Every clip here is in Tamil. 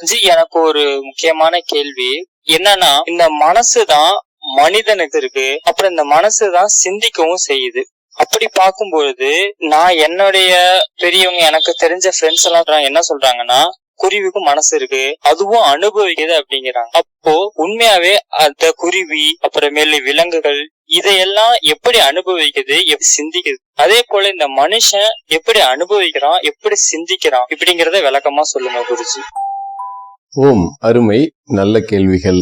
ஜி எனக்கு ஒரு முக்கியமான கேள்வி. என்னன்னா இந்த மனசுதான் மனிதனுக்கு இருக்கு. அப்புறம் இந்த மனசுதான் சிந்திக்கவும் செய்யுது. அப்படி பார்க்கும் பொழுது நான் என்னுடைய பெரியவங்க எனக்கு தெரிஞ்ச ஃப்ரெண்ட்ஸ் எல்லாம் என்ன சொல்றாங்கன்னா குருவிக்கும் மனசு இருக்கு. அதுவும் அனுபவிக்குது அப்படிங்கிறாங்க. அப்போ உண்மையாவே அந்த குருவி அப்புறமேலு விலங்குகள் இதையெல்லாம் எப்படி அனுபவிக்குது எப்படி சிந்திக்குது? அதே போல இந்த மனுஷன் எப்படி அனுபவிக்கிறான் எப்படி சிந்திக்கிறான் இப்படிங்கறத விளக்கமா சொல்லுங்க குருஜி. ஓம் அருமை நல்ல கேள்விகள்.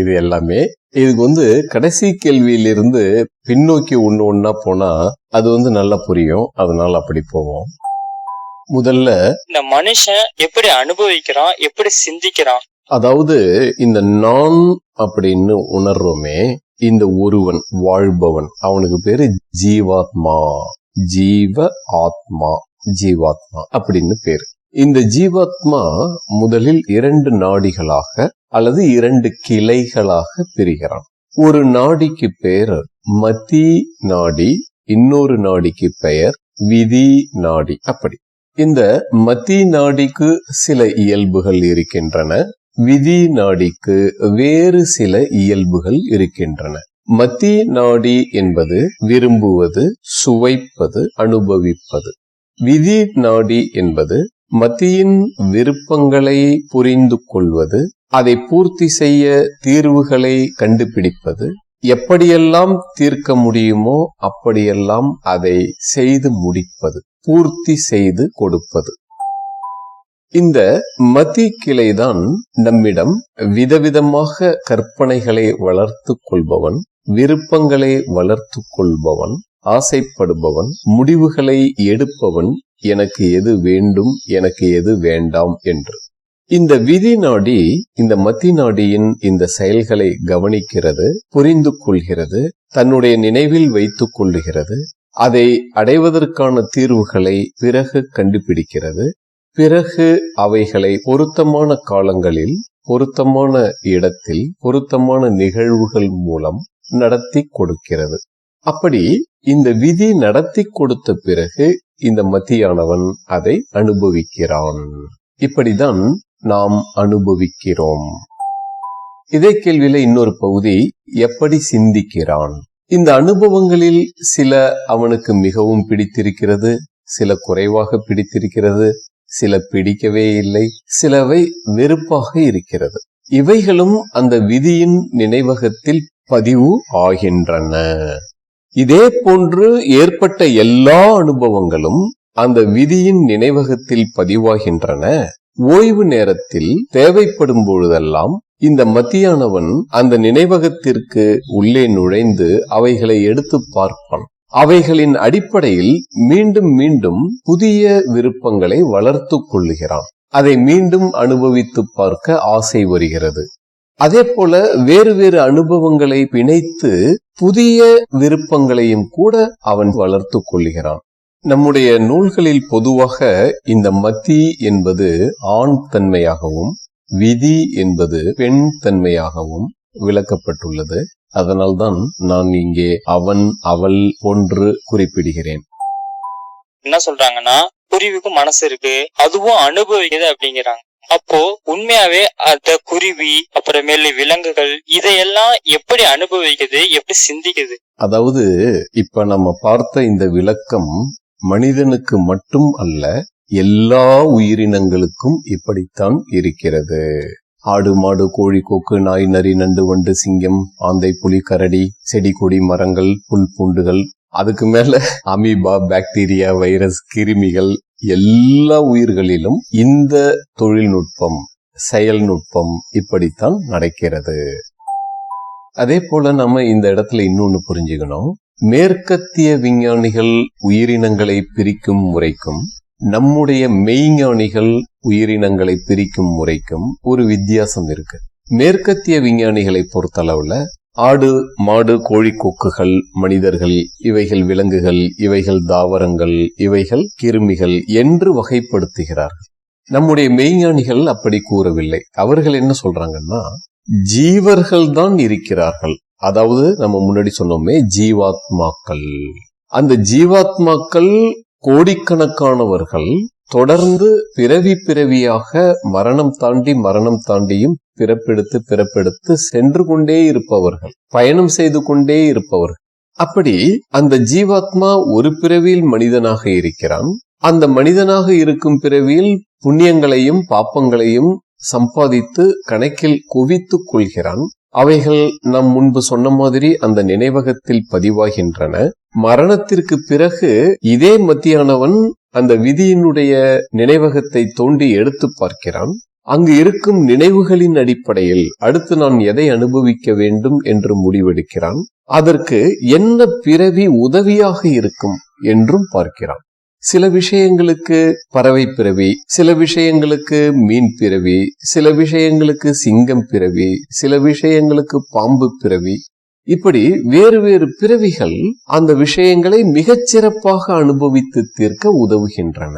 இது எல்லாமே. இதுக்கு வந்து கடைசி கேள்வியிலிருந்து பின்னோக்கி ஒண்ணு ஒன்னா போனா அது வந்து நல்லா புரியும். அதனால அப்படி போவோம். முதல்ல இந்த மனுஷன் எப்படி அனுபவிக்கிறான் எப்படி சிந்திக்கிறான்? அதாவது இந்த நான் அப்படின்னு உணர்றோமே இந்த ஒருவன் வாழ்பவன் அவனுக்கு பேரு ஜீவாத்மா. ஜீவ ஆத்மா. ஜீவாத்மா அப்படின்னு பேரு. இந்த ஜீவாத்மா முதலில் இரண்டு நாடிகளாக அல்லது இரண்டு கிளைகளாக பிரிகிறான். ஒரு நாடிக்கு பெயர் மதி நாடி இன்னொரு நாடிக்கு பெயர் விதி நாடி. அப்படி. இந்த மதி நாடிக்கு சில இயல்புகள் இருக்கின்றன விதி நாடிக்கு வேறு சில இயல்புகள் இருக்கின்றன. மத்தி நாடி என்பது விரும்புவது சுவைப்பது அனுபவிப்பது. விதி நாடி என்பது மத்தியின் விருப்பங்களை புரிந்து கொள்வது அதை பூர்த்தி செய்ய தீர்வுகளை கண்டுபிடிப்பது எப்படியெல்லாம் தீர்க்க முடியுமோ அப்படியெல்லாம் அதை செய்து முடிப்பது பூர்த்தி செய்து கொடுப்பது. இந்த மதி கிளைதான் நம்மிடம் விதவிதமாக கற்பனைகளை வளர்த்து கொள்பவன் விருப்பங்களை வளர்த்து கொள்பவன் ஆசைப்படுபவன் முடிவுகளை எடுப்பவன் எனக்கு எது வேண்டும் எனக்கு எது வேண்டாம் என்று. இந்த விதி நாடி இந்த மத்தி நாடியின் இந்த செயல்களை கவனிக்கிறது புரிந்து கொள்கிறது தன்னுடைய நினைவில் வைத்துக் கொள்ளுகிறது அதை அடைவதற்கான தீர்வுகளை பிறகு கண்டுபிடிக்கிறது. பிறகு அவைகளை பொருத்தமான காலங்களில் பொருத்தமான இடத்தில் பொருத்தமான நிகழ்வுகள் மூலம் நடத்தி கொடுக்கிறது. அப்படி இந்த விதி நடத்தி கொடுத்த பிறகு இந்த மத்தியானவன் அதை அனுபவிக்கிறான். இப்படிதான் நாம் அனுபவிக்கிறோம். இதே கேள்வியில இன்னொரு பகுதி எப்படி சிந்திக்கிறான்? இந்த அனுபவங்களில் சில அவனுக்கு மிகவும் பிடித்திருக்கிறது சில குறைவாக பிடித்திருக்கிறது சில பிடிக்கவே இல்லை சிலவை வெறுப்பாக இருக்கிறது. இவைகளும் அந்த விதியின் நினைவகத்தில் பதிவு ஆகின்றன. இதே போன்று ஏற்பட்ட எல்லா அனுபவங்களும் அந்த விதியின் நினைவகத்தில் பதிவாகின்றன. ஓய்வு நேரத்தில் தேவைப்படும் பொழுதெல்லாம் இந்த மத்தியானவன் அந்த நினைவகத்திற்கு உள்ளே நுழைந்து அவைகளை எடுத்து பார்ப்பான். அவைகளின் அடிப்படையில் மீண்டும் மீண்டும் புதிய விருப்பங்களை வளர்த்து கொள்ளுகிறான். அதை மீண்டும் அனுபவித்து பார்க்க ஆசை வருகிறது. அதே போல வேறு வேறு அனுபவங்களை பிணைத்து புதிய விருப்பங்களையும் கூட அவன் வளர்த்து கொள்கிறான் நம்முடைய நூல்களில் பொதுவாக இந்த மத்தி என்பது ஆண் தன்மையாகவும் விதி என்பது பெண் தன்மையாகவும் விளக்கப்பட்டுள்ளது. அதனால்தான் நான் இங்கே அவன் அவள் ஒன்று குறிப்பிடுகிறேன். என்ன சொல்றாங்கன்னா புரிவுக்கு மனசு இருக்கு அதுவும் அனுபவிக்குது அப்படிங்கிறாங்க. அப்போ உண்மையாவே அந்த குருவி அப்புறமேலு விலங்குகள் இதையெல்லாம் எப்படி அனுபவிக்குது எப்படி சிந்திக்குது? அதாவது இப்ப நம்ம பார்த்த இந்த விளக்கம் மனிதனுக்கு மட்டும் அல்ல எல்லா உயிரினங்களுக்கும் இப்படித்தான் இருக்கிறது. ஆடு மாடு கோழி கோக்கு நாய் நரி நண்டு வண்டு சிங்கம் ஆந்தை புலி கரடி செடி கொடி மரங்கள் புல் பூண்டுகள் அதுக்கு மேல அமீபா பாக்டீரியா வைரஸ் கிருமிகள் எல்லா உயிர்களிலும் இந்த தொழில்நுட்பம் செயல்நுட்பம் இப்படித்தான் நடக்கிறது. அதே போல நம்ம இந்த இடத்துல இன்னொன்னு புரிஞ்சுக்கணும். மேற்கத்திய விஞ்ஞானிகள் உயிரினங்களை பிரிக்கும் முறைக்கும் நம்முடைய மெய்ஞானிகள் உயிரினங்களை பிரிக்கும் முறைக்கும் ஒரு வித்தியாசம் இருக்கு. மேற்கத்திய விஞ்ஞானிகளை பொறுத்தளவுல ஆடு மாடு கோழி கொக்குகள் மனிதர்கள் இவைகள் விலங்குகள் இவைகள் தாவரங்கள் இவைகள் கிருமிகள் என்று வகைப்படுத்துகிறார்கள். நம்முடைய மெய்ஞானிகள் அப்படி கூறவில்லை. அவர்கள் என்ன சொல்றாங்கன்னா ஜீவர்கள் தான் இருக்கிறார்கள். அதாவது நம்ம முன்னாடி சொன்னோமே ஜீவாத்மாக்கள். அந்த ஜீவாத்மாக்கள் கோடிக்கணக்கானவர்கள் தொடர்ந்து பிறவி பிறவியாக மரணம் தாண்டி மரணம் தாண்டியும் பிறப்பெடுத்து பிறப்பெடுத்து சென்று கொண்டே இருப்பவர்கள் பயணம் செய்து கொண்டே இருப்பவர்கள். அப்படி அந்த ஜீவாத்மா ஒரு பிறவியில் மனிதனாக இருக்கிறான். அந்த மனிதனாக இருக்கும் பிறவியில் புண்ணியங்களையும் பாப்பங்களையும் சம்பாதித்து கணக்கில் குவித்துக் கொள்கிறான். அவைகள் நாம் முன்பு சொன்ன மாதிரி அந்த நினைவகத்தில் பதிவாகின்றன. மரணத்திற்கு பிறகு இதே மத்தியானவன் அந்த விதியினுடைய நினைவகத்தை தோண்டி எடுத்து பார்க்கிறான். அங்கு இருக்கும் நினைவுகளின் அடிப்படையில் அடுத்து நான் எதை அனுபவிக்க வேண்டும் என்று முடிவெடுக்கிறான். அதற்கு என்ன பிறவி உதவியாக இருக்கும் என்றும் பார்க்கிறான். சில விஷயங்களுக்கு பறவை பிறவி சில விஷயங்களுக்கு மீன் பிறவி சில விஷயங்களுக்கு சிங்கம் பிறவி சில விஷயங்களுக்கு பாம்பு பிறவி. இப்படி வேறு வேறு பிறவிகள் அந்த விஷயங்களை மிகச் சிறப்பாக அனுபவித்து தீர்க்க உதவுகின்றன.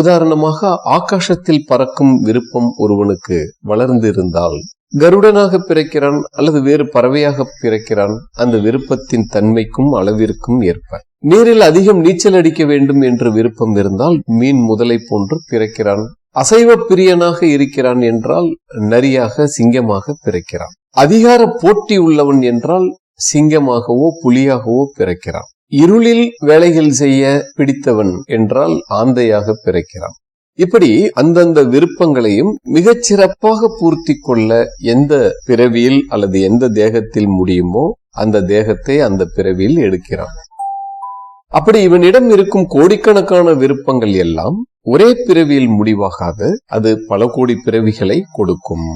உதாரணமாக ஆகாசத்தில் பறக்கும் விருப்பம் ஒருவனுக்கு வளர்ந்திருந்தால் கருடனாக பிறக்கிறான் அல்லது வேறு பறவையாக பிறக்கிறான் அந்த விருப்பத்தின் தன்மைக்கும் அளவிற்கும் ஏற்ப. நீரில் அதிகம் நீச்சல் அடிக்க வேண்டும் என்ற விருப்பம் இருந்தால் மீன் முதலை போன்று பிறக்கிறான். அசைவ பிரியனாக இருக்கிறான் என்றால் நரியாக சிங்கமாக பிறக்கிறான். அதிகார போட்டி உள்ளவன் என்றால் சிங்கமாகவோ புலியாகவோ பிறக்கிறான். இருளில் வேலைகள் செய்ய பிடித்தவன் என்றால் ஆந்தையாக பிறக்கிறான். இப்படி அந்தந்த விருப்பங்களையும் மிகச் சிறப்பாக பூர்த்தி கொள்ள எந்த பிறவியில் அல்லது எந்த தேகத்தில் முடியுமோ அந்த தேகத்தை அந்த பிறவியில் எடுக்கிறான். அப்படி இவனிடம் இருக்கும் கோடிக்கணக்கான விருப்பங்கள் எல்லாம் ஒரே பிறவியில் முடிவாகாது அது பல கோடி பிறவிகளை கொடுக்கும்.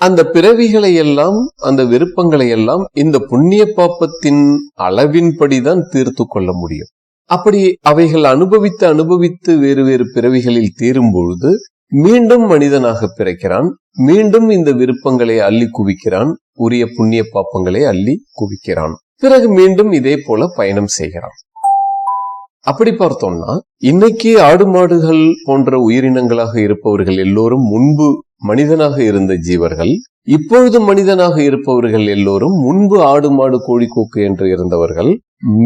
அந்த பிறவிகளை எல்லாம் அந்த விருப்பங்களை எல்லாம் இந்த புண்ணிய பாப்பத்தின் அளவின்படிதான் தீர்த்து கொள்ள முடியும். அப்படி அவைகள் அனுபவித்து அனுபவித்து வேறு வேறு பிறவிகளில் தீரும் பொழுது மீண்டும் மனிதனாக பிறக்கிறான் மீண்டும் இந்த விருப்பங்களை அள்ளி குவிக்கிறான் உரிய புண்ணிய பாப்பங்களை அள்ளி குவிக்கிறான். பிறகு மீண்டும் இதே போல பயணம் செய்கிறான். அப்படி பார்த்தோம்னா இன்னைக்கு ஆடு மாடுகள் போன்ற உயிரினங்களாக இருப்பவர்கள் எல்லோரும் முன்பு மனிதனாக இருந்த ஜீவர்கள் இப்பொழுது மனிதனாக இருப்பவர்கள் எல்லோரும் முன்பு ஆடு மாடு கோழி கோக்கு என்று இருந்தவர்கள்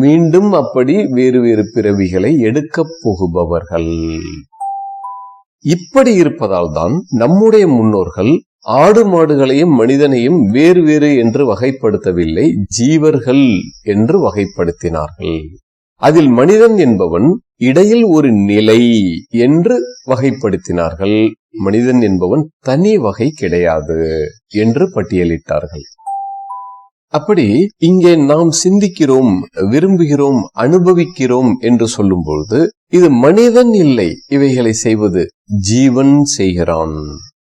மீண்டும் அப்படி வேறு வேறு பிறவிகளை எடுக்கப் போகுபவர்கள். இப்படி இருப்பதால் தான் நம்முடைய முன்னோர்கள் ஆடு மாடுகளையும் மனிதனையும் வேறு வேறு என்று வகைப்படுத்தவில்லை ஜீவர்கள் என்று வகைப்படுத்தினார்கள். அதில் மனிதன் என்பவன் இடையில் ஒரு நிலை என்று வகைப்படுத்தினார்கள். மனிதன் என்பவன் தனி வகை கிடையாது என்று பட்டியலிட்டார்கள். அப்படி இங்கே நாம் சிந்திக்கிறோம் விரும்புகிறோம் அனுபவிக்கிறோம் என்று சொல்லும்பொழுது இது மனிதன் இல்லை இவைகளை செய்வது ஜீவன் செய்கிறான்.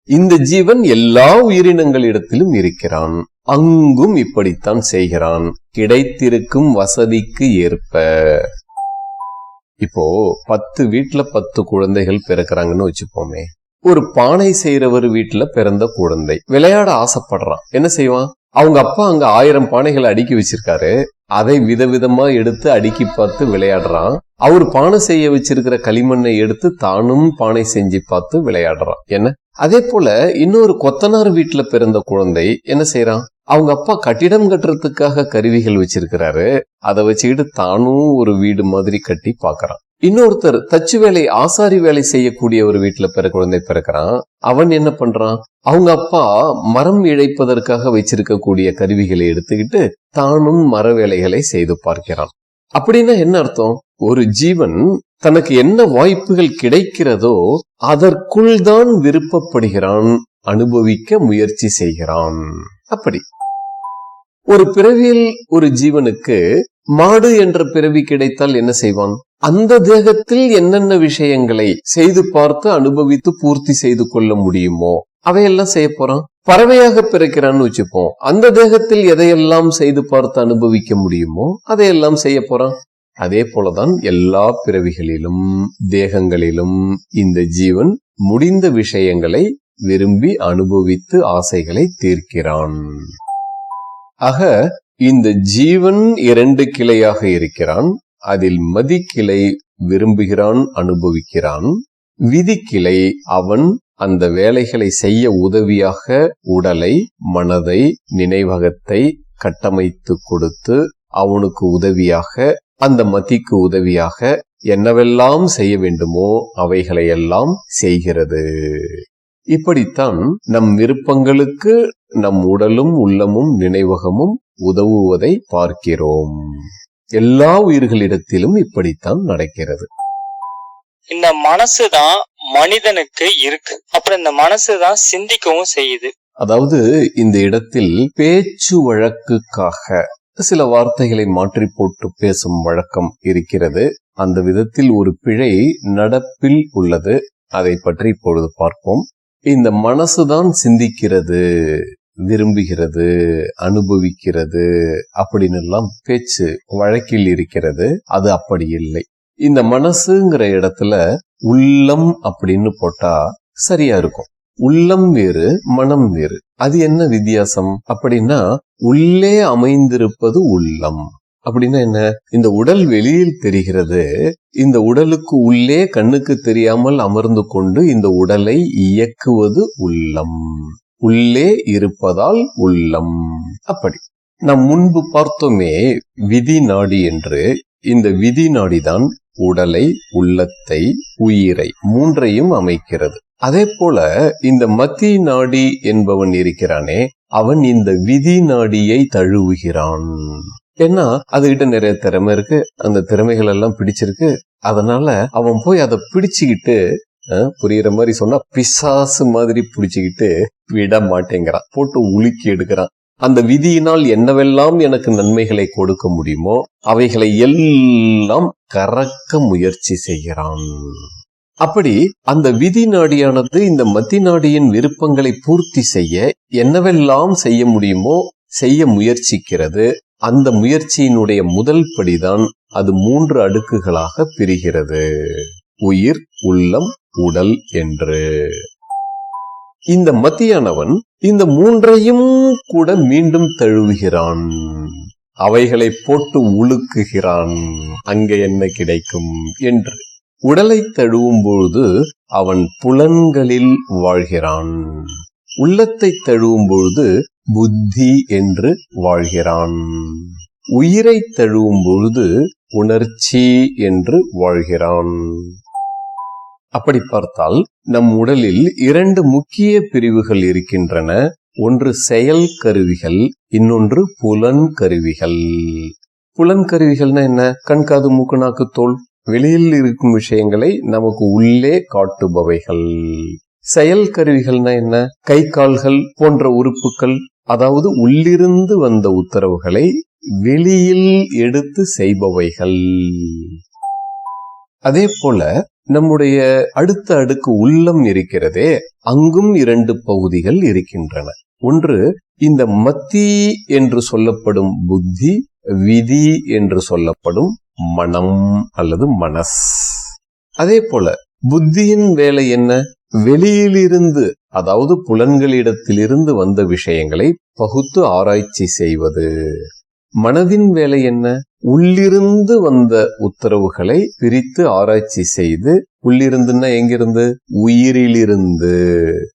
இந்த ஜீவன் எல்லா உயிரினங்களிடத்திலும் இருக்கிறான். அங்கும் இப்படித்தான் செய்கிறான். கிடைத்திருக்கும் வசதிக்கு ஏற்ப. இப்போ பத்து வீட்டுல பத்து குழந்தைகள் பிறக்கிறாங்கன்னு வச்சுப்போமே. ஒரு பானை செய்யறவர் வீட்டுல பிறந்த குழந்தை. விளையாட ஆசைப்படுறான். என்ன செய்வான்? அவங்க அப்பா அங்க ஆயிரம் பானைகளை அடுக்கி வச்சிருக்காரு. அதை விதவிதமா எடுத்து அடுக்கி பார்த்து விளையாடுறான். அவர் பானை செய்ய வச்சிருக்கிற களிமண்ணை எடுத்து தானும் பானை செஞ்சு பார்த்து விளையாடுறான். என்ன? அதே போல இன்னொரு கொத்தனார் வீட்டுல பிறந்த குழந்தை என்ன செய்யறான் அவங்க அப்பா கட்டிடம் கட்டுறதுக்காக கருவிகள் வச்சிருக்கிறாரு. அதை வச்சுக்கிட்டு தானும் ஒரு வீடு மாதிரி கட்டி பாக்குறான் இன்னொருத்தர் தச்சு வேலை ஆசாரி வேலை செய்யக்கூடிய ஒரு வீட்டுல பிற குழந்தை பிறக்கிறான். அவன் என்ன பண்றான்? அவங்க அப்பா மரம் இழைப்பதற்காக வச்சிருக்கக்கூடிய கருவிகளை எடுத்துக்கிட்டு தானும் மர வேலைகளை செய்து பார்க்கிறான். அப்படின்னா என்ன அர்த்தம்? ஒரு ஜீவன் தனக்கு என்ன வாய்ப்புகள் கிடைக்கிறதோ அதற்குள் தான் விருப்பப்படுகிறான் அனுபவிக்க முயற்சி செய்கிறான். அப்படி. ஒரு பிறவியில் ஒரு ஜீவனுக்கு மாடு என்ற பிறவி கிடைத்தால் என்ன செய்வான்? அந்த தேகத்தில் என்னென்ன விஷயங்களை செய்து பார்த்து அனுபவித்து பூர்த்தி செய்து கொள்ள முடியுமோ அவையெல்லாம் செய்ய போறான். பறவையாக பிறக்கிறான்னு வச்சுப்போம். அந்த தேகத்தில் எதையெல்லாம் செய்து பார்த்து அனுபவிக்க முடியுமோ அதையெல்லாம் செய்ய போறான். அதே போலதான் எல்லா பிறவிகளிலும் தேகங்களிலும் இந்த ஜீவன் முடிந்த விஷயங்களை விரும்பி அனுபவித்து ஆசைகளை தீர்க்கிறான். ஆக இந்த ஜீவன் இரண்டு கிளையாக இருக்கிறான். அதில் மதிக்கிளை விரும்புகிறான் அனுபவிக்கிறான். விதிக்கிளை அவன் அந்த வேலைகளை செய்ய உதவியாக உடலை மனதை நினைவகத்தை கட்டமைத்து கொடுத்து அவனுக்கு உதவியாக அந்த மதிக்கு உதவியாக என்னவெல்லாம் செய்ய வேண்டுமோ அவைகளையெல்லாம் செய்கிறது. இப்படித்தான் நம் விருப்பங்களுக்கு நம் உடலும் உள்ளமும் நினைவகமும் உதவுவதை பார்க்கிறோம். எல்லா உயிர்களிடத்திலும் இப்படித்தான் நடக்கிறது. இந்த மனசுதான் மனிதனுக்கு இருக்கு. அப்புறம் இந்த மனசுதான் சிந்திக்கவும் செய்யுது. அதாவது இந்த இடத்தில் பேச்சு வழக்குக்காக சில வார்த்தைகளை மாற்றி போட்டு பேசும் வழக்கம் இருக்கிறது. அந்த விதத்தில் ஒரு பிழை நடப்பில் உள்ளது. அதை பற்றி இப்பொழுது பார்ப்போம். இந்த மனசுதான் சிந்திக்கிறது விரும்புகிறது அனுபவிக்கிறது அப்படின்னு எல்லாம் பேச்சு வழக்கில் இருக்கிறது. அது அப்படி இல்லை. இந்த மனசுங்கிற இடத்துல உள்ளம் அப்படின்னு போட்டா சரியா இருக்கும். உள்ளம் வேறு மனம் வேறு. அது என்ன வித்தியாசம் அப்படின்னா உள்ளே அமைந்திருப்பது உள்ளம். அப்படின்னா என்ன? இந்த உடல் வெளியில் தெரிகிறது. இந்த உடலுக்கு உள்ளே கண்ணுக்கு தெரியாமல் அமர்ந்து கொண்டு இந்த உடலை இயக்குவது உள்ளம். உள்ளே இருப்பதால் உள்ளம். அப்படி. நாம் முன்பு பார்த்தோமே விதி நாடி என்று. இந்த விதி நாடிதான் உடலை உள்ளத்தை உயிரை மூன்றையும் அமைக்கிறது. அதே போல இந்த மத்தி நாடி என்பவன் இருக்கிறானே அவன் இந்த விதி நாடியை தழுவுகிறான். ஏன்னா அதுகிட்ட நிறைய திறமை இருக்கு. அந்த திறமைகள் எல்லாம் பிடிச்சிருக்கு. அதனால அவன் போய் அதை பிடிச்சுக்கிட்டு அஹ், புரியுற மாதிரி சொன்னா பிசாசு மாதிரி பிடிச்சுக்கிட்டு விட மாட்டேங்கிறான். போட்டு உலுக்கி எடுக்கிறான். அந்த விதியினால் என்னவெல்லாம் எனக்கு நன்மைகளை கொடுக்க முடியுமோ அவைகளை எல்லாம் கறக்க முயற்சி செய்கிறான். அப்படி அந்த விதி நாடியானது இந்த மத்தி நாடியின் விருப்பங்களை பூர்த்தி செய்ய என்னவெல்லாம் செய்ய முடியுமோ செய்ய முயற்சிக்கிறது. அந்த முயற்சியினுடைய முதல் படிதான் அது மூன்று அடுக்குகளாக பிரிகிறது. உயிர் உள்ளம் உடல் என்று. இந்த மத்தியானவன் இந்த மூன்றையும் கூட மீண்டும் தழுவுகிறான். அவைகளை போட்டு உழுக்குகிறான் அங்கே என்ன கிடைக்கும் என்று. உடலை தழுவும் பொழுது அவன் புலன்களில் வாழ்கிறான். உள்ளத்தை தழுவும் பொழுது புத்தி என்று வாழ்கிறான். உயிரை தழுவும் பொழுது உணர்ச்சி என்று வாழ்கிறான். அப்படி பார்த்தால் நம் உடலில் இரண்டு முக்கிய பிரிவுகள் இருக்கின்றன. ஒன்று செயல் கருவிகள் இன்னொன்று புலன் கருவிகள். புலன் கருவிகள்னா என்ன? கண் காது மூக்கு நாக்கு தோல். வெளியில் இருக்கும் விஷயங்களை நமக்கு உள்ளே காட்டுபவைகள். செயல் கருவிகள்னா என்ன? கை கால்கள் போன்ற உறுப்புகள் அதாவது உள்ளிருந்து வந்த உத்தரவுகளை வெளியில் எடுத்து செய்பவைகள். அதே போல நம்முடைய அடுத்த அடுக்கு உள்ளம் இருக்கிறதே அங்கும் இரண்டு பகுதிகள் இருக்கின்றன. ஒன்று இந்த மத்தி என்று சொல்லப்படும் புத்தி விதி என்று சொல்லப்படும் மனம் அல்லது மனஸ். அதே போல புத்தியின் வேலை என்ன? வெளியிலிருந்து அதாவது புலன்களிடத்திலிருந்து வந்த விஷயங்களை பகுத்து ஆராய்ச்சி செய்வது. மனதின் வேலை என்ன? உள்ளிருந்து வந்த உத்தரவுகளை பிரித்து ஆராய்ச்சி செய்து உள்ளிருந்துன்னா எங்கிருந்து? உயிரிலிருந்து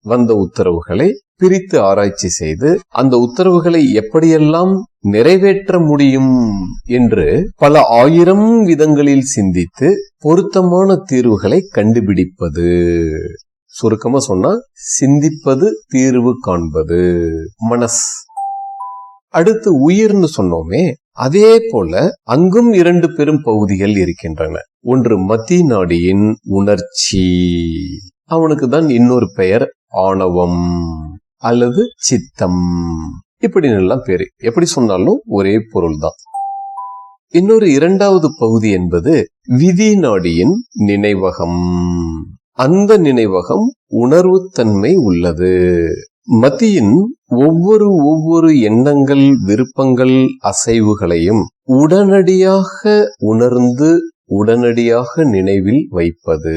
வந்த உத்தரவுகளை பிரித்து ஆராய்ச்சி செய்து அந்த உத்தரவுகளை எப்படியெல்லாம் நிறைவேற்ற முடியும் என்று பல ஆயிரம் விதங்களில் சிந்தித்து பொருத்தமான தீர்வுகளை கண்டுபிடிப்பது. சுருக்கமா சொன்னா சிந்திப்பது தீர்வு காண்பது. மனஸ். அடுத்து உயிர்னு சொன்னோமே அதே போல அங்கும் இரண்டு பெரும் பகுதிகள் இருக்கின்றன. ஒன்று மத்தி நாடியின் உணர்ச்சி. அவனுக்கு தான் இன்னொரு பெயர் ஆணவம் அல்லது சித்தம். இப்படி எல்லாம் பேரு. எப்படி சொன்னாலும் ஒரே பொருள் தான் இன்னொரு இரண்டாவது பகுதி என்பது விதி நாடியின் நினைவகம். அந்த நினைவகம் உணர்வுத்தன்மை உள்ளது. மத்தியின் ஒவ்வொரு ஒவ்வொரு எண்ணங்கள் விருப்பங்கள் அசைவுகளையும் உடனடியாக உணர்ந்து உடனடியாக நினைவில் வைப்பது.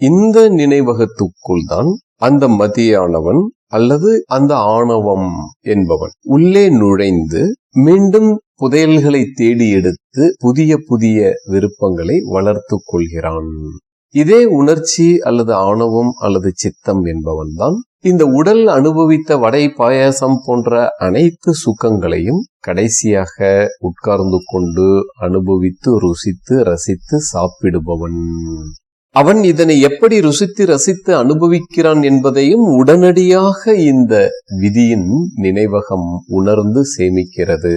இந்த நினைவகத்துக்குள் தான் அந்த மதியானவன் அல்லது அந்த ஆணவம் என்பவன் உள்ளே நுழைந்து மீண்டும் புதையல்களை தேடி எடுத்து புதிய புதிய விருப்பங்களை வளர்த்து கொள்கிறான். இதே உணர்ச்சி அல்லது ஆணவம் அல்லது சித்தம் என்பவன்தான் இந்த உடல் அனுபவித்த வடை பாயாசம் போன்ற அனைத்து சுகங்களையும் கடைசியாக உட்கார்ந்து கொண்டு அனுபவித்து ருசித்து ரசித்து சாப்பிடுபவன். அவன் இதனை எப்படி ருசித்து ரசித்து அனுபவிக்கிறான் என்பதையும் உடனடியாக இந்த விதியின் நினைவகம் உணர்ந்து சேமிக்கிறது.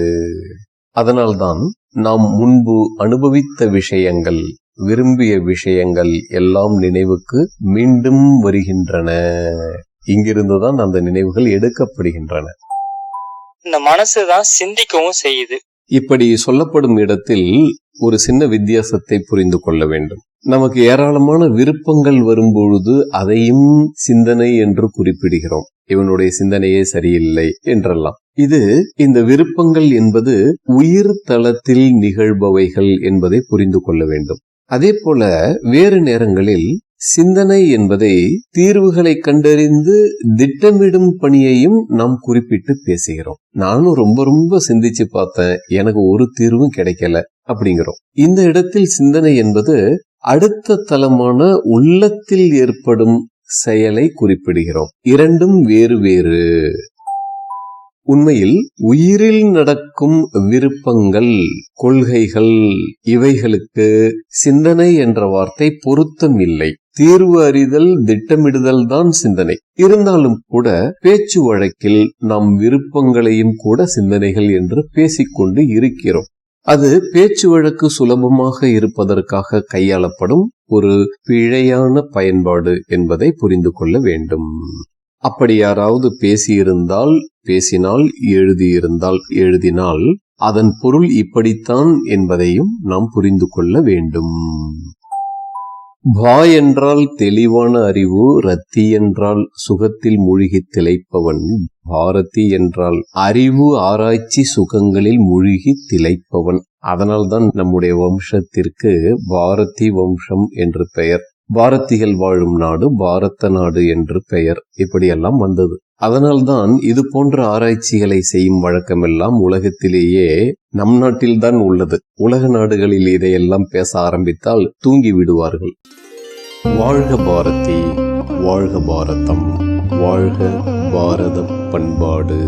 அதனால்தான் நாம் முன்பு அனுபவித்த விஷயங்கள் விரும்பிய விஷயங்கள் எல்லாம் நினைவுக்கு மீண்டும் வருகின்றன. இங்கிருந்துதான் அந்த நினைவுகள் எடுக்கப்படுகின்றன. இந்த மனசுதான் சிந்திக்கவும் செய்யுது. இப்படி சொல்லப்படும் இடத்தில் ஒரு சின்ன வித்தியாசத்தை புரிந்து கொள்ள வேண்டும். நமக்கு ஏராளமான விருப்பங்கள் வரும்பொழுது அதையும் சிந்தனை என்று குறிப்பிடுகிறோம். இவனுடைய சிந்தனையே சரியில்லை என்றெல்லாம். இது இந்த விருப்பங்கள் என்பது உயிர் தளத்தில் நிகழ்பவைகள் என்பதை புரிந்து கொள்ள வேண்டும். அதே போல வேறு நேரங்களில் சிந்தனை என்பதை தீர்வுகளை கண்டறிந்து திட்டமிடும் பணியையும் நாம் குறிப்பிட்டு பேசுகிறோம். நானும் ரொம்ப ரொம்ப சிந்திச்சு பார்த்தேன். எனக்கு ஒரு தீர்வும் கிடைக்கல அப்படிங்கிறோம். இந்த இடத்தில் சிந்தனை என்பது அடுத்த தளமான உள்ளத்தில் ஏற்படும் செயலை குறிப்பிடுகிறோம். இரண்டும் வேறு வேறு. உண்மையில் உயிரில் நடக்கும் விருப்பங்கள் கொள்கைகள் இவைகளுக்கு சிந்தனை என்ற வார்த்தை பொருத்தம் இல்லை. தீர்வு அறிதல் திட்டமிடுதல் தான் சிந்தனை. இருந்தாலும் கூட பேச்சு வழக்கில் நாம் விருப்பங்களையும் கூட சிந்தனைகள் என்று பேசிக்கொண்டு இருக்கிறோம். அது பேச்சு வழக்கு சுலபமாக இருப்பதற்காக கையாளப்படும் ஒரு பிழையான பயன்பாடு என்பதை புரிந்து கொள்ள வேண்டும். அப்படி யாராவது பேசியிருந்தால் பேசினால் எழுதியிருந்தால் எழுதினால் அதன் பொருள் இப்படித்தான் என்பதையும் நாம் புரிந்து கொள்ள வேண்டும். பா என்றால் தெளிவான அறிவு ரத்தி என்றால் சுகத்தில் மூழ்கி திளைப்பவன் பாரதி என்றால் அறிவு ஆராய்ச்சி சுகங்களில் மூழ்கி திளைப்பவன். அதனால்தான் நம்முடைய வம்சத்திற்கு பாரதி வம்சம் என்று பெயர். பாரதிகள் வாழும் நாடு பாரத நாடு என்று பெயர் இப்படியெல்லாம் வந்தது. அதனால்தான் இது போன்ற ஆராய்ச்சிகளை செய்யும் வழக்கமெல்லாம் உலகத்திலேயே நம் நாட்டில்தான் உள்ளது. உலக நாடுகளில் இதையெல்லாம் பேச ஆரம்பித்தால் தூங்கி விடுவார்கள். வாழ்க பாரதி வாழ்க பாரதம் வாழ்க பாரத பண்பாடு.